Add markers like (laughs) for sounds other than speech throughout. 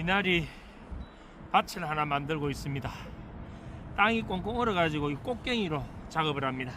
미나리 밭을 하나 만들고 있습니다. 땅이 꽁꽁 얼어가지고 이 꽃갱이로 작업을 합니다.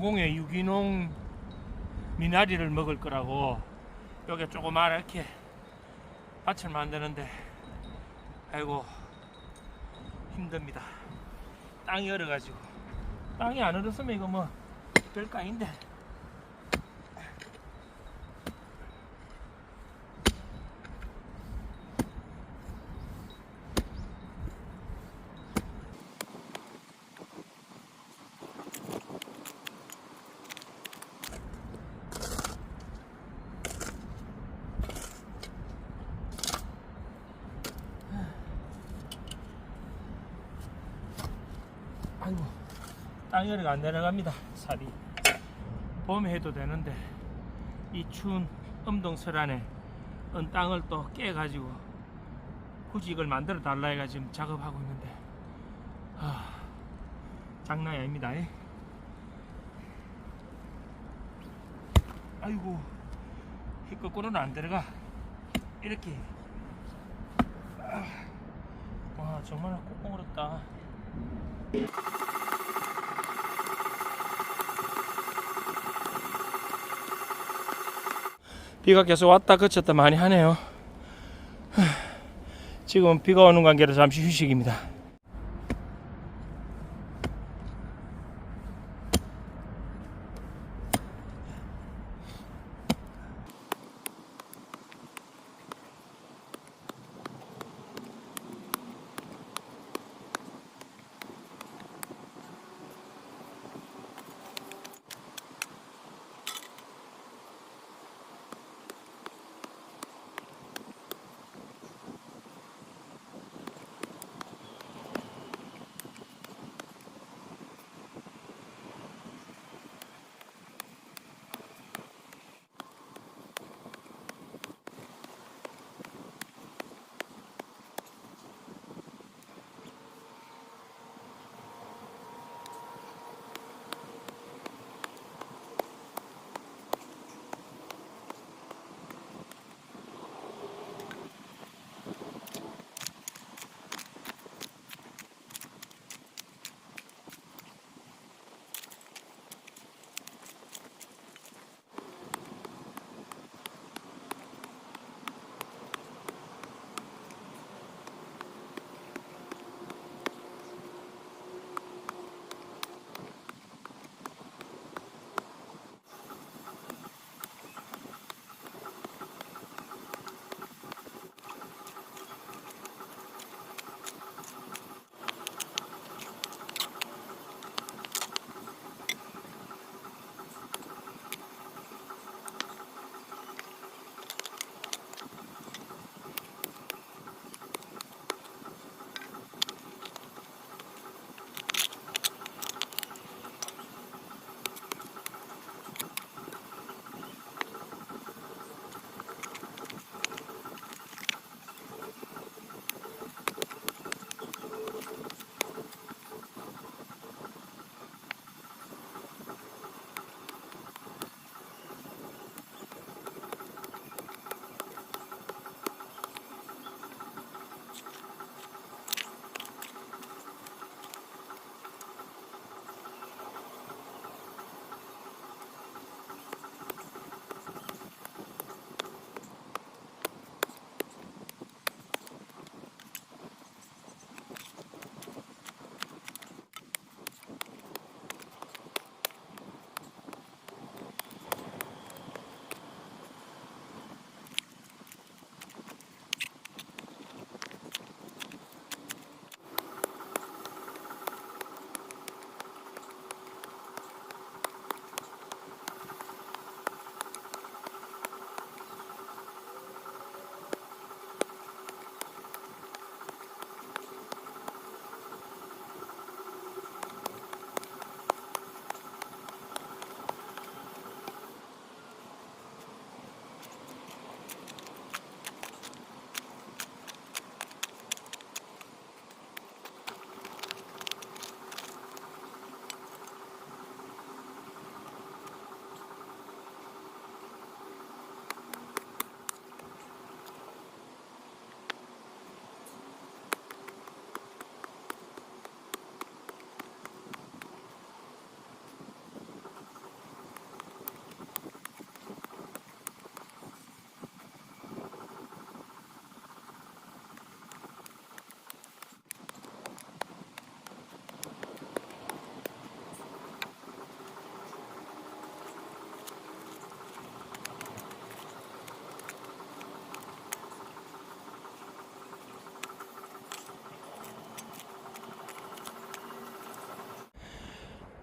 무공의 유기농 미나리를 먹을 거라고 여기 조그맣게 밭을 만드는데 아이고 힘듭니다. 땅이 얼어가지고. 땅이 안 얼었으면 이거 뭐 별거 아닌데 아이고 얼어가 안 내려갑니다. 살이 봄에 해도 되는데 이 추운 엄동설안에 언 땅을 또 깨가지고 굳이 이걸 만들어 달라 해가 지금 작업하고 있는데 아, 장난이 아닙니다. 이. 아이고 이 거꾸로는 안 들어가. 이렇게. 아, 와 정말 꽁꽁 얼었다 비가 계속 왔다 그쳤다 많이 하네요. 하, 지금 비가 오는 관계로 잠시 휴식입니다.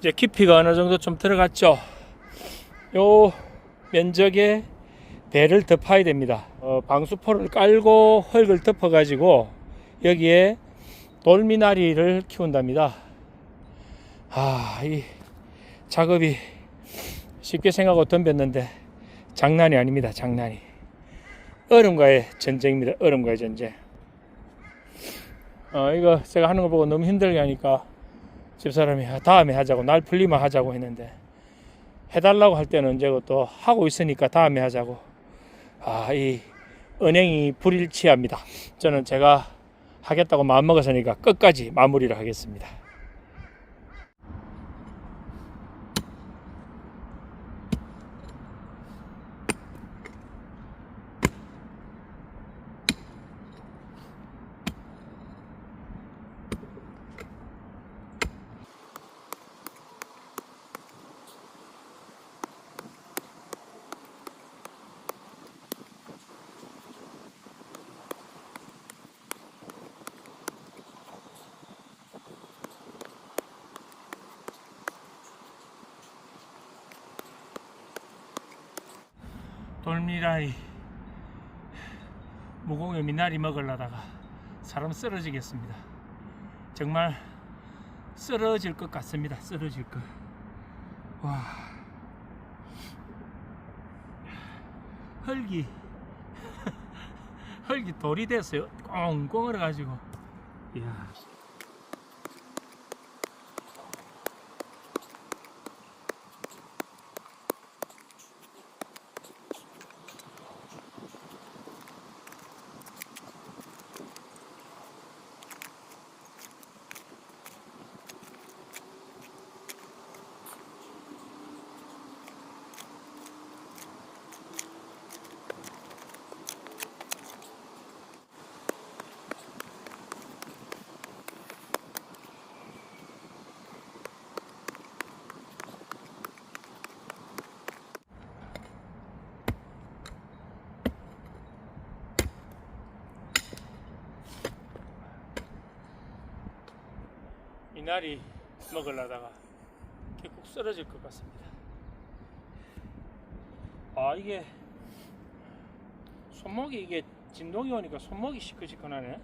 이제 깊이가 어느 정도 좀 들어갔죠. 요 면적에 배를 덮어야 됩니다. 어, 방수포를 깔고 흙을 덮어가지고 여기에 돌미나리를 키운답니다. 아, 이 작업이 쉽게 생각하고 덤볐는데 장난이 아닙니다. 장난이. 얼음과의 전쟁입니다. 얼음과의 전쟁. 어, 이거 제가 하는 거 보고 너무 힘들게 하니까 집사람이 아, 다음에 하자고 날 풀리면 하자고 했는데 해달라고 할 때는 이제 또 하고 있으니까 다음에 하자고. 아 이 은행이 불일치합니다. 저는 제가 하겠다고 마음먹었으니까 끝까지 마무리를 하겠습니다 돌미라이 무공의 미나리 먹으려다가 사람 쓰러지겠습니다. 정말 쓰러질 것 같습니다. 쓰러질 것. 와. 흙이 흙이 (laughs) 돌이 됐어요. 꽁꽁 얼어가지고. 이야. 미나리 먹으려다가 결국 쓰러질 것 같습니다. 아 이게 손목이 이게 진동이 오니까 손목이 시큰시큰하네.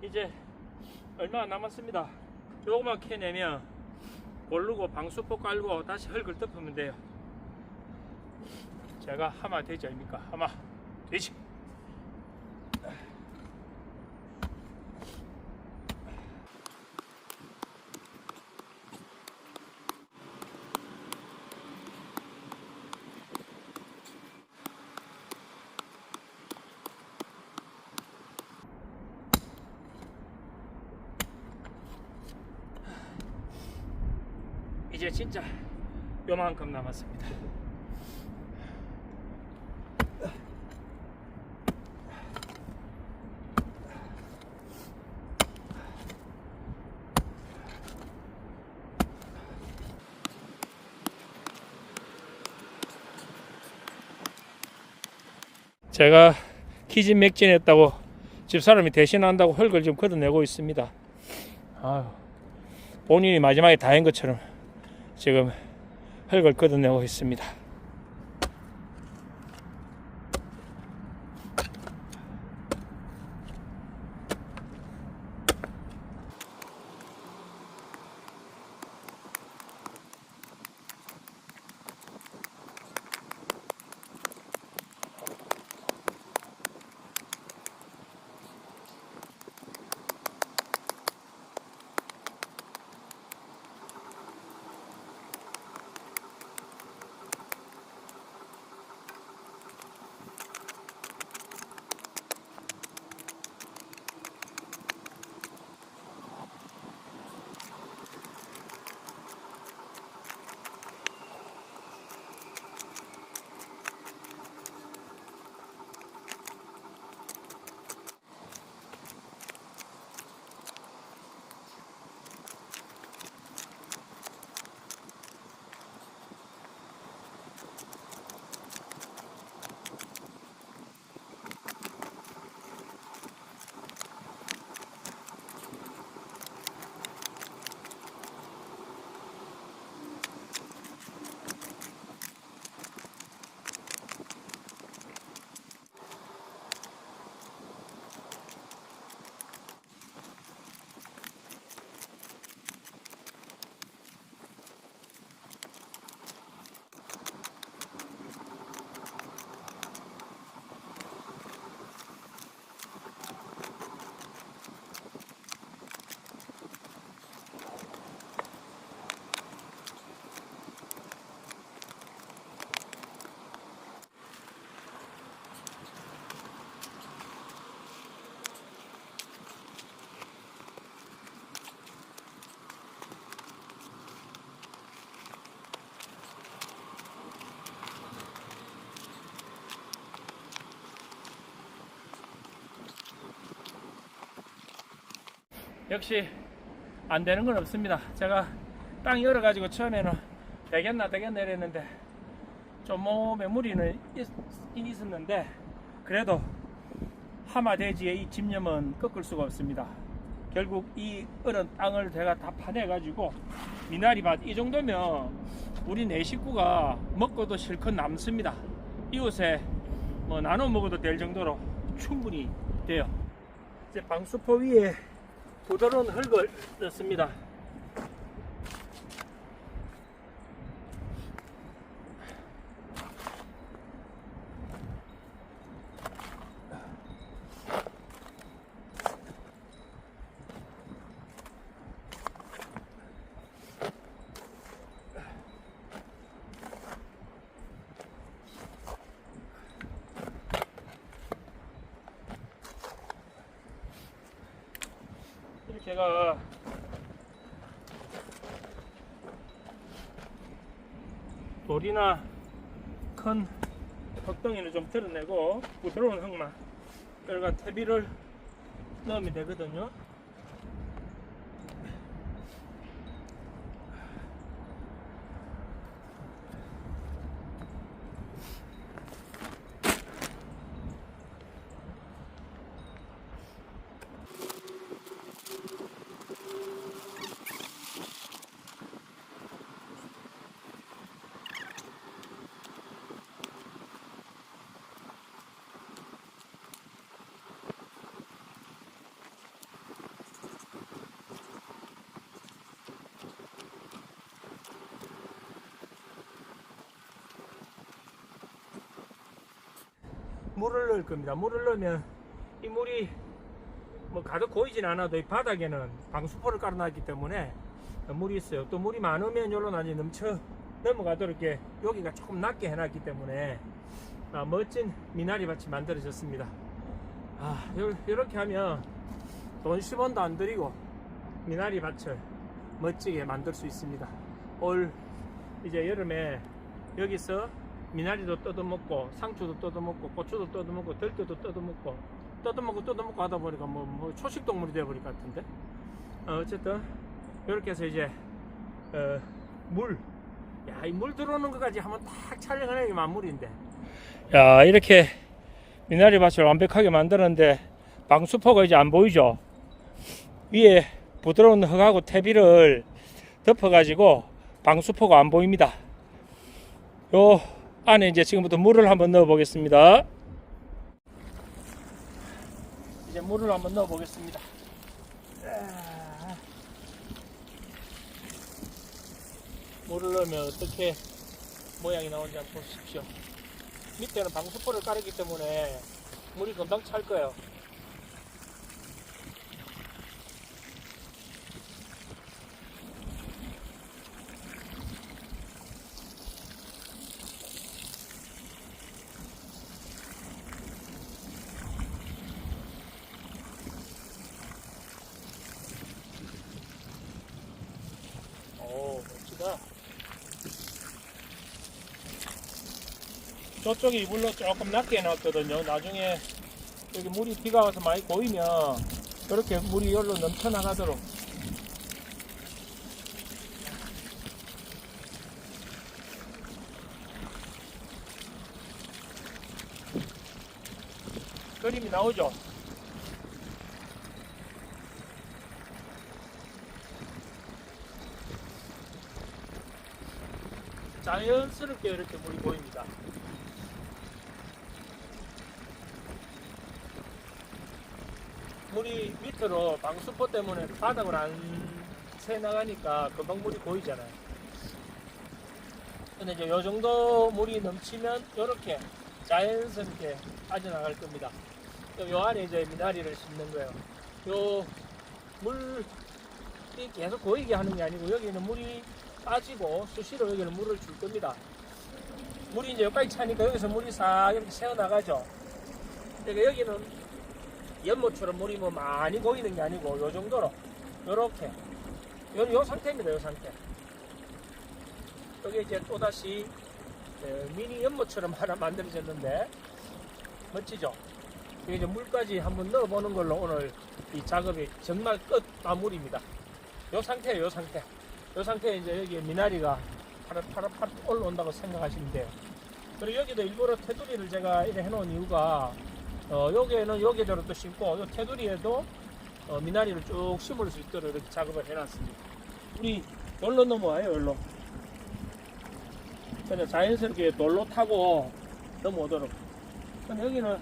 이제 얼마 안 남았습니다. 요거만 캐내면 고르고 방수포 깔고 다시 흙을 덮으면 돼요. 제가 하마 되지 아닙니까? 하마 되지. 이제 진짜 요만큼 남았습니다. 제가 기진 맥진했다고 집사람이 대신한다고 흙을 좀 걷어내고 있습니다. 아유, 본인이 마지막에 다한 것처럼 지금 흙을 걷어내고 있습니다. 역시 안 되는 건 없습니다. 제가 땅 열어가지고 처음에는 되겠나 되겠나 이랬는데 좀 몸에 무리는 있, 있었는데 그래도 하마대지의 이 집념은 꺾을 수가 없습니다. 결국 이 얼은 땅을 제가 다 파내가지고 미나리밭 이 정도면 우리 네 식구가 먹고도 실컷 남습니다. 이웃에 뭐 나눠 먹어도 될 정도로 충분히 돼요. 이제 방수포 위에 부드러운 흙을 넣습니다. 이렇게 가 돌이나 큰 흙덩이를 좀 드러내고 부드러운 흙만 여기가 퇴비를 넣으면 되거든요. 물을 넣을 겁니다. 물을 넣으면 이 물이 뭐 가득 고이진 않아도 이 바닥에는 방수포를 깔아놨기 때문에 물이 있어요. 또 물이 많으면 요로 나지 넘쳐 넘어가도록 이렇게 여기가 조금 낮게 해놨기 때문에 아, 멋진 미나리 밭이 만들어졌습니다. 아, 요, 이렇게 하면 돈 10원도 안 들이고 미나리 밭을 멋지게 만들 수 있습니다. 올 이제 여름에 여기서 미나리도 뜯어먹고 상추도 뜯어먹고 고추도 뜯어먹고 들깨도 뜯어먹고 뜯어먹고 뜯어먹고 하다 보니까 뭐, 뭐 초식 동물이 되어버릴 것 같은데 어, 어쨌든 이렇게 해서 이제 어, 물, 야, 이 물 들어오는 것까지 한번 딱 촬영하는 게 만물인데. 야, 이렇게 미나리 밭을 완벽하게 만들었는데 방수포가 이제 안 보이죠? 위에 부드러운 흙하고 퇴비를 덮어가지고 방수포가 안 보입니다. 요 안에 이제 지금부터 물을 한번 넣어 보겠습니다. 이제 물을 한번 넣어 보겠습니다. 물을 넣으면 어떻게 모양이 나오는지 한번 보십시오. 밑에는 방수포를 깔았기 때문에 물이 금방 찰 거예요. 오, 멋지다. 저쪽에 이불로 조금 낮게 해놨거든요. 나중에 여기 물이 비가 와서 많이 고이면 이렇게 물이 여기로 넘쳐나가도록 그림이 나오죠? 자연스럽게 이렇게 물이 보입니다. 물이 밑으로 방수포 때문에 바닥을 안 새 나가니까 금방 물이 고이잖아요. 근데 이제 요 정도 물이 넘치면 이렇게 자연스럽게 빠져나갈 겁니다. 요 안에 이제 미나리를 심는 거예요. 요 물이 계속 고이게 하는 게 아니고 여기는 물이 빠지고 수시로 여기는 물을 줄 겁니다. 물이 이제 여기까지 차니까 여기서 물이 싹 이렇게 새어 나가죠. 그러니까 여기는 연못처럼 물이 뭐 많이 고이는 게 아니고 요 정도로 요렇게 요, 요 상태입니다. 요 상태. 여기 이제 또다시 에, 미니 연못처럼 (laughs) 하나 만들어졌는데 멋지죠? 이제 물까지 한번 넣어보는 걸로 오늘 이 작업이 정말 끝 마무리입니다. 요 상태예요, 요 상태. 요 상태에 이제 여기 미나리가 파릇파릇파릇 올라온다고 생각하시면 돼요. 그리고 여기도 일부러 테두리를 제가 이렇게 해놓은 이유가 어, 여기에는 여기대로 또 심고 요 테두리에도 어, 미나리를 쭉 심을 수 있도록 이렇게 작업을 해놨습니다. 우리 여기로 넘어와요, 여기로. 그냥 자연스럽게 돌로 타고 넘어오도록. 근데 여기는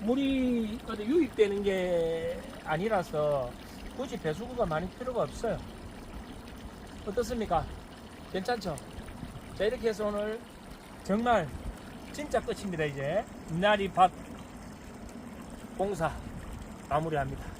물이 어디 유입되는 게 아니라서 굳이 배수구가 많이 필요가 없어요. 어떻습니까? 괜찮죠? 자, 이렇게 해서 오늘 정말 진짜 끝입니다, 이제. 미나리 밭 공사 마무리합니다.